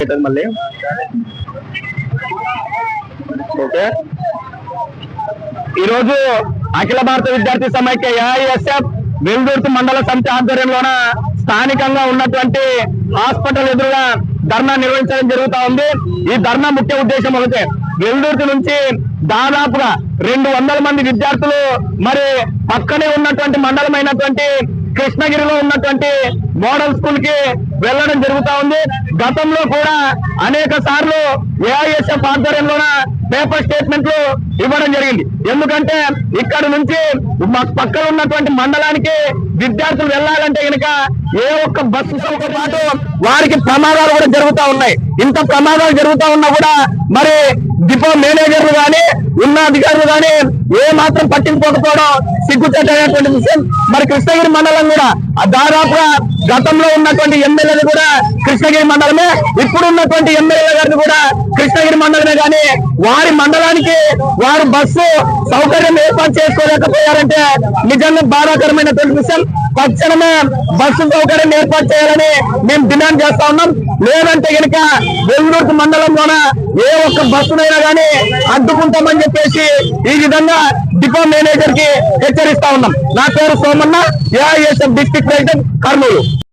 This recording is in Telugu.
పెట్టండి మళ్ళీ. ఓకే. ఈరోజు అఖిల భారత విద్యార్థి సమైక్య ఏఐఎస్ఎఫ్ వెల్దుర్తి మండల సమితి ఆధ్వర్యంలోన స్థానికంగా ఉన్నటువంటి హాస్పిటల్ ఎదురుగా ధర్నా నిర్వహించడం జరుగుతూ ఉంది. ఈ ధర్నా ముఖ్య ఉద్దేశం ఒకటే. వెల్దుర్తి నుంచి దాదాపుగా రెండు వందల మంది విద్యార్థులు మరి పక్కనే ఉన్నటువంటి మండలమైనటువంటి కృష్ణగిరిలో ఉన్నటువంటి మోడల్ స్కూల్కి వెళ్ళడం జరుగుతా ఉంది. గతంలో కూడా అనేక సార్లు ఏఐఎస్ఎఫ్ ఆధ్వర్యంలోన పేపర్ స్టేట్మెంట్లు ఇవ్వడం జరిగింది. ఎందుకంటే ఇక్కడ నుంచి పక్కన ఉన్నటువంటి మండలానికి విద్యార్థులు వెళ్ళాలంటే కనుక ఏ ఒక్క బస్సు సౌకర్యం పాటు వారికి ప్రమాదాలు కూడా జరుగుతూ ఉన్నాయి. ఇంత ప్రమాదాలు జరుగుతూ ఉన్నా కూడా మరి డిపో మేనేజర్లు కానీ ఉన్న అధికారులు గాని ఏ మాత్రం పట్టించుకోకపోవడం సిగ్గుచేటటువంటి విషయం. మరి కృష్ణగిరి మండలం కూడా ఆ దాదాపుగా గతంలో ఉన్నటువంటి ఎమ్మెల్యేలు కూడా కృష్ణగిరి మండలమే ఇప్పుడున్నటువంటి ఎమ్మెల్యే ఎమ్మెల్యేల గారిని కూడా మండలమే కానీ వారి మండలానికి వారు బస్సు సౌకర్యం ఏర్పాటు చేసుకోలేకపోయారంటే నిజంగా బాధాకరమైనటువంటి విషయం. తక్షణమే బస్సు సౌకర్యం ఏర్పాటు చేయాలని మేము డిమాండ్ చేస్తా ఉన్నాం. లేదంటే గనుక వెల్లూరు మండలంలోన ఏ ఒక్క బస్సునైనా కానీ అడ్డుకుంటామని చెప్పేసి ఈ విధంగా డిపో మేనేజర్కి హెచ్చరిస్తా ఉన్నాం. నా పేరు Somanna AISF district president Kurnool.